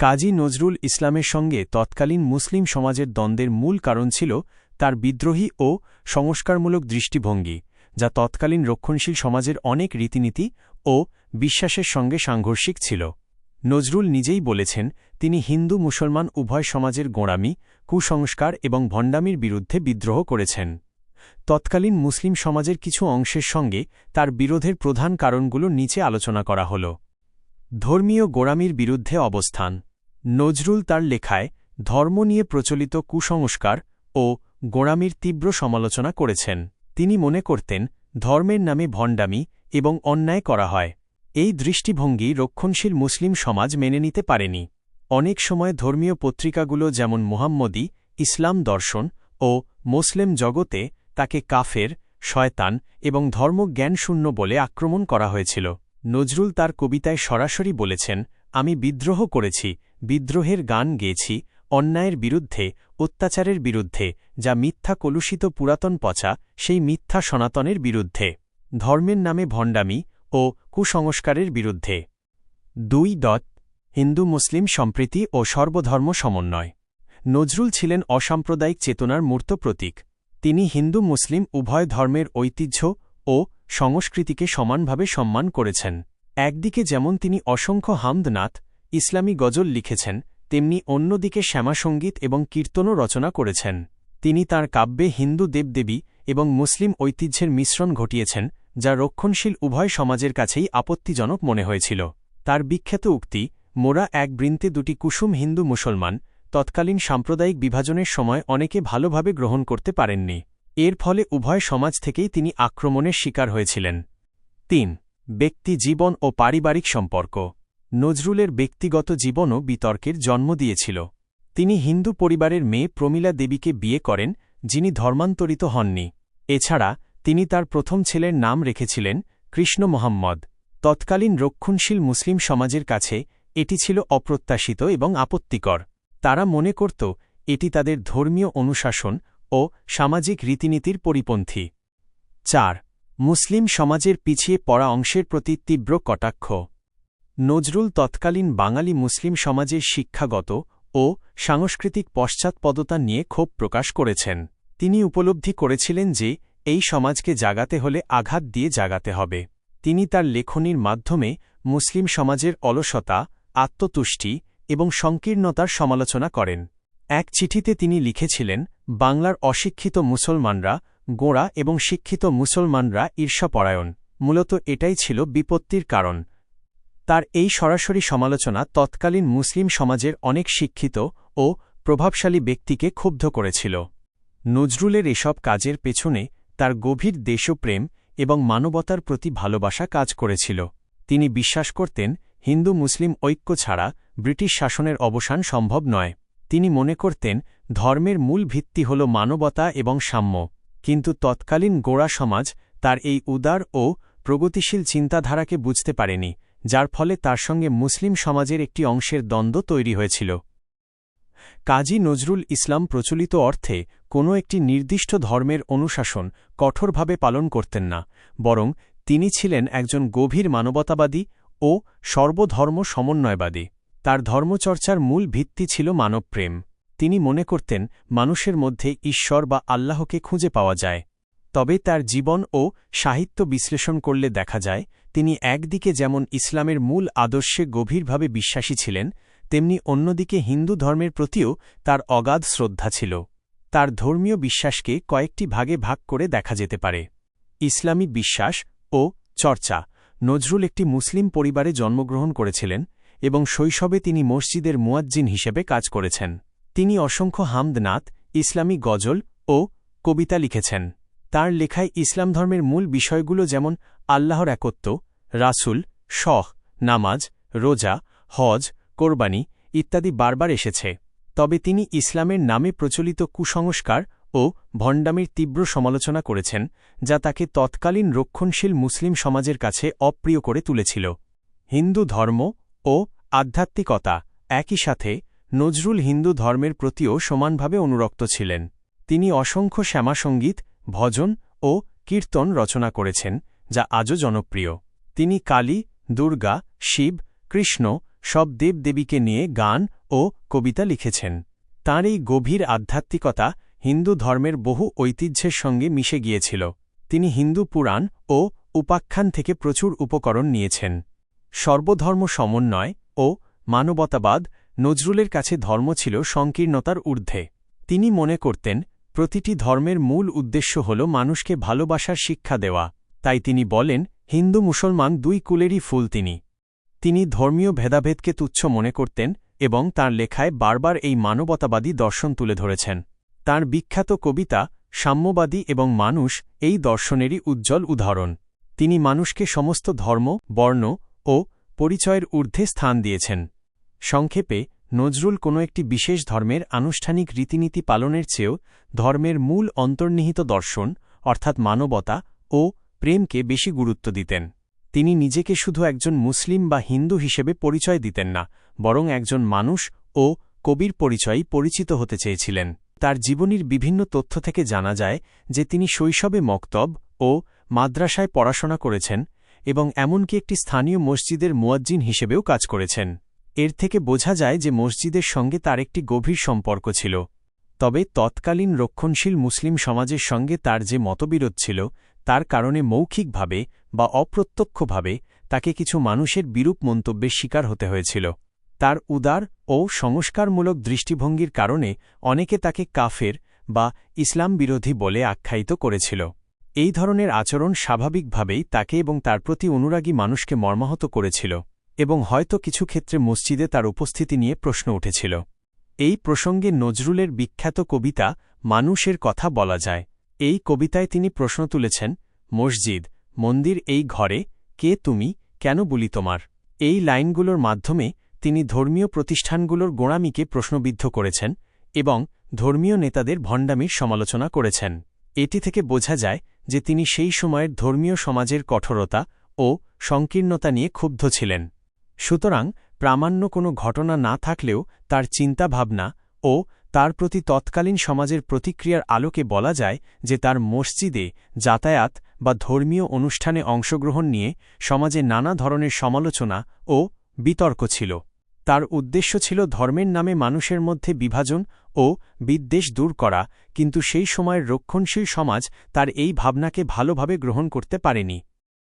কাজী নজরুল ইসলামের সঙ্গে তৎকালীন মুসলিম সমাজের দ্বন্দ্বের মূল কারণ ছিল তার বিদ্রোহী ও সংস্কারমূলক দৃষ্টিভঙ্গি, যা তৎকালীন রক্ষণশীল সমাজের অনেক রীতিনীতি ও বিশ্বাসের সঙ্গে সাংঘর্ষিক ছিল। নজরুল নিজেই বলেছেন, তিনি হিন্দু মুসলমান উভয় সমাজের গোঁড়ামি, কুসংস্কার এবং ভণ্ডামির বিরুদ্ধে বিদ্রোহ করেছেন। তৎকালীন মুসলিম সমাজের কিছু অংশের সঙ্গে তার বিরোধের প্রধান কারণগুলো নিচে আলোচনা করা হল। ধর্মীয় গোড়ামির বিরুদ্ধে অবস্থান। নজরুল তার লেখায় ধর্ম নিয়ে প্রচলিত কুসংস্কার ও গোড়ামির তীব্র সমালোচনা করেছেন। তিনি মনে করতেন, ধর্মের নামে ভণ্ডামি এবং অন্যায় করা হয়। এই দৃষ্টিভঙ্গি রক্ষণশীল মুসলিম সমাজ মেনে নিতে পারেনি। অনেক সময় ধর্মীয় পত্রিকাগুলো যেমন মোহাম্মদী, ইসলাম দর্শন ও মুসলিম জগতে তাকে কাফের, শয়তান এবং ধর্মজ্ঞানশূন্য বলে আক্রমণ করা হয়েছিল। নজরুল তার কবিতায় সরাসরি বলেছেন, আমি বিদ্রোহ করেছি, বিদ্রোহের গান গেয়েছি, অন্যায়ের বিরুদ্ধে, অত্যাচারের বিরুদ্ধে, যা মিথ্যা কলুষিত পুরাতন পচা, সেই মিথ্যা সনাতনের বিরুদ্ধে, ধর্মের নামে ভণ্ডামি ও কুসংস্কারের বিরুদ্ধে। দুই ডট হিন্দু মুসলিম সম্প্রীতি ও সর্বধর্ম সমন্বয়। নজরুল ছিলেন অসাম্প্রদায়িক চেতনার মূর্ত প্রতীক। তিনি হিন্দু মুসলিম উভয় ধর্মের ঐতিহ্য ও সংস্কৃতিকে সমানভাবে সম্মান করেছেন। একদিকে যেমন তিনি অসংখ্য হামদনাথ, ইসলামী গজল লিখেছেন, তেমনি অন্যদিকে শ্যামাসঙ্গীত এবং কীর্তনও রচনা করেছেন। তিনি তার কাব্যে হিন্দু দেবদেবী এবং মুসলিম ঐতিহ্যের মিশ্রণ ঘটিয়েছেন, যা রক্ষণশীল উভয় সমাজের কাছেই আপত্তিজনক মনে হয়েছিল। তার বিখ্যাত উক্তি, মোরা এক বৃন্তে দুটি কুসুম হিন্দু মুসলমান তৎকালীন সাম্প্রদায়িক বিভাজনের সময় অনেকে ভালোভাবে গ্রহণ করতে পারেননি। এর ফলে উভয় সমাজ থেকেই তিনি আক্রমণের শিকার হয়েছিলেন। তিন, ব্যক্তি জীবন ও পারিবারিক সম্পর্ক। নজরুলের ব্যক্তিগত জীবনও বিতর্কের জন্ম দিয়েছিল। তিনি হিন্দু পরিবারের মেয়ে প্রমীলা দেবীকে বিয়ে করেন, যিনি ধর্মান্তরিত হননি। এছাড়া, তিনি তার প্রথম ছেলের নাম রেখেছিলেন কৃষ্ণ মোহাম্মদ। তৎকালীন রক্ষণশীল মুসলিম সমাজের কাছে, এটি ছিল অপ্রত্যাশিত এবং আপত্তিকর। তারা মনে করত, এটি তাদের ধর্মীয় অনুশাসন ও সামাজিক রীতিনীতির পরিপন্থী। চার, মুসলিম সমাজের পিছিয়ে পড়া অংশের প্রতি তীব্র কটাক্ষ। নজরুল তৎকালীন বাঙালি মুসলিম সমাজের শিক্ষাগত ও সাংস্কৃতিক পশ্চাৎপদতা নিয়ে ক্ষোভ প্রকাশ করেছেন। তিনি উপলব্ধি করেছিলেন যে, এই সমাজকে জাগাতে হলে আঘাত দিয়ে জাগাতে হবে। তিনি তার লেখনীর মাধ্যমে মুসলিম সমাজের অলসতা, আত্মতুষ্টি এবং সংকীর্ণতার সমালোচনা করেন। এক চিঠিতে তিনি লিখেছিলেন বাংলার অশিক্ষিত মুসলমানরা, গোঁড়া এবং শিক্ষিত মুসলমানরা ঈর্ষাপরায়ণ, মূলত এটাই ছিল বিপত্তির কারণ। তার এই সরাসরি সমালোচনা তৎকালীন মুসলিম সমাজের অনেক শিক্ষিত ও প্রভাবশালী ব্যক্তিকে ক্ষুব্ধ করেছিল। নজরুলের এসব কাজের পেছনে তার গভীর দেশপ্রেম এবং মানবতার প্রতি ভালোবাসা কাজ করেছিল। তিনি বিশ্বাস করতেন হিন্দু মুসলিম ঐক্য ছাড়া ব্রিটিশ শাসনের অবসান সম্ভব নয়। তিনি মনে করতেন ধর্মের মূল ভিত্তি হল মানবতা এবং সাম্য, কিন্তু তৎকালীন গোড়া সমাজ তার এই উদার ও প্রগতিশীল চিন্তাধারাকে বুঝতে পারেনি, যার ফলে তার সঙ্গে মুসলিম সমাজের একটি অংশের দ্বন্দ্ব তৈরি হয়েছিল। কাজী নজরুল ইসলাম প্রচলিত অর্থে, কোনো একটি নির্দিষ্ট ধর্মের অনুশাসন কঠোরভাবে পালন করতেন না, বরং তিনি ছিলেন একজন গভীর মানবতাবাদী ও সর্বধর্ম সমন্বয়বাদী। তার ধর্মচর্চার মূল ভিত্তি ছিল মানবপ্রেম। তিনি মনে করতেন, মানুষের মধ্যে ঈশ্বর বা আল্লাহকে খুঁজে পাওয়া যায়। তবে তার জীবন ও সাহিত্য বিশ্লেষণ করলে দেখা যায়, তিনি একদিকে যেমন ইসলামের মূল আদর্শে গভীরভাবে বিশ্বাসী ছিলেন, তেমনি অন্যদিকে হিন্দু ধর্মের প্রতিও তার অগাধ শ্রদ্ধা ছিল। তার ধর্মীয় বিশ্বাসকে কয়েকটি ভাগে ভাগ করে দেখা যেতে পারে। ইসলামী বিশ্বাস ও চর্চা। নজরুল একটি মুসলিম পরিবারে জন্মগ্রহণ করেছিলেন এবং শৈশবে তিনি মসজিদের মুয়াজ্জিন হিসেবে কাজ করেছেন। তিনি অসংখ্য হামদনাথ ইসলামী গজল ও কবিতা লিখেছেন। তার লেখায় ইসলাম ধর্মের মূল বিষয়গুলো যেমন আল্লাহর একত্ব, রাসুল, শহ, নামাজ, রোজা, হজ, কোরবানি ইত্যাদি বারবার এসেছে। তবে তিনি ইসলামের নামে প্রচলিত কুসংস্কার ও ভণ্ডামির তীব্র সমালোচনা করেছেন, যা তাকে তৎকালীন রক্ষণশীল মুসলিম সমাজের কাছে অপ্রিয় করে তুলেছিল। হিন্দু ধর্ম ও আধ্যাত্মিকতা একই সাথে নজরুল হিন্দু ধর্মের প্রতিও সমানভাবে অনুরক্ত ছিলেন। তিনি অসংখ্য শ্যামাসঙ্গীত ভজন ও কীর্তন রচনা করেছেন, যা আজও জনপ্রিয়। তিনি কালী, দুর্গা, শিব, কৃষ্ণ, সব দেবদেবীকে নিয়ে গান ও কবিতা লিখেছেন। তাঁর এই গভীর আধ্যাত্মিকতা হিন্দু ধর্মের বহু ঐতিহ্যের সঙ্গে মিশে গিয়েছিল। তিনি হিন্দু পুরাণ ও উপাখ্যান থেকে প্রচুর উপকরণ নিয়েছেন। সর্বধর্ম সমন্বয় ও মানবতাবাদ নজরুলের কাছে ধর্ম ছিল সংকীর্ণতার ঊর্ধ্বে। তিনি মনে করতেন, প্রতিটি ধর্মের মূল উদ্দেশ্য হল মানুষকে ভালোবাসার শিক্ষা দেওয়া। তাই তিনি বলেন, হিন্দু মুসলমান দুই কুলেরই ফুল তিনি। তিনি ধর্মীয় ভেদাভেদকে তুচ্ছ মনে করতেন এবং তার লেখায় বারবার এই মানবতাবাদী দর্শন তুলে ধরেছেন। তার বিখ্যাত কবিতা, সাম্যবাদী এবং মানুষ, এই দর্শনেরই উজ্জ্বল উদাহরণ। তিনি মানুষকে সমস্ত ধর্ম, বর্ণ ও পরিচয়ের ঊর্ধ্বে স্থান দিয়েছেন। সংক্ষেপে, নজরুল কোনো একটি বিশেষ ধর্মের আনুষ্ঠানিক রীতিনীতি পালনের চেয়েও ধর্মের মূল অন্তর্নিহিত দর্শন, অর্থাৎ মানবতা, ও প্রেমকে বেশি গুরুত্ব দিতেন। তিনি নিজেকে শুধু একজন মুসলিম বা হিন্দু হিসেবে পরিচয় দিতেন না, বরং একজন মানুষ ও কবির পরিচয়ই পরিচিত হতে চেয়েছিলেন। তার জীবনীর বিভিন্ন তথ্য থেকে জানা যায় যে তিনি শৈশবে মক্তব ও মাদ্রাসায় পড়াশোনা করেছেন এবং এমনকি একটি স্থানীয় মসজিদের মুয়াজ্জিন হিসেবেও কাজ করেছেন। এর থেকে বোঝা যায় যে মসজিদের সঙ্গে তার একটি গভীর সম্পর্ক ছিল। তবে তৎকালীন রক্ষণশীল মুসলিম সমাজের সঙ্গে তার যে মতবিরোধ ছিল, তার কারণে মৌখিকভাবে বা অপ্রত্যক্ষভাবে তাকে কিছু মানুষের বিরূপ মন্তব্যের শিকার হতে হয়েছিল। তার উদার ও সংস্কারমূলক দৃষ্টিভঙ্গির কারণে অনেকে তাকে কাফের বা ইসলাম বিরোধী বলে আখ্যায়িত করেছিল। এই ধরনের আচরণ স্বাভাবিকভাবেই তাকে এবং তার প্রতি অনুরাগী মানুষকে মর্মাহত করেছিল। এবং হয়তো কিছু ক্ষেত্রে মসজিদে তার উপস্থিতি নিয়ে প্রশ্ন উঠেছিল। এই প্রসঙ্গে নজরুলের বিখ্যাত কবিতা, মানুষের কথা বলা যায়। এই কবিতায় তিনি প্রশ্ন তুলেছেন, মসজিদ, মন্দির এই ঘরে, কে তুমি, কেন বলি তোমার? এই লাইনগুলোর মাধ্যমে তিনি ধর্মীয় প্রতিষ্ঠানগুলোর গোড়ামিকে প্রশ্নবিদ্ধ করেছেন এবং ধর্মীয় নেতাদের ভণ্ডামির সমালোচনা করেছেন। এটি থেকে বোঝা যায় যে তিনি সেই সময়ের ধর্মীয় সমাজের কঠোরতা ও সংকীর্ণতা নিয়ে ক্ষুব্ধ ছিলেন। সুতরাং প্রামাণ্য কোনো ঘটনা না থাকলেও তার চিন্তাভাবনা ও তার প্রতি তৎকালীন সমাজের প্রতিক্রিয়ার আলোকে বলা যায় যে তার মসজিদে যাতায়াত বা ধর্মীয় অনুষ্ঠানে অংশগ্রহণ নিয়ে সমাজে নানা ধরনের সমালোচনা ও বিতর্ক ছিল। তার উদ্দেশ্য ছিল ধর্মের নামে মানুষের মধ্যে বিভাজন ও বিদ্বেষ দূর করা, কিন্তু সেই সময়ের রক্ষণশীল সমাজ তার এই ভাবনাকে ভালোভাবে গ্রহণ করতে পারেনি।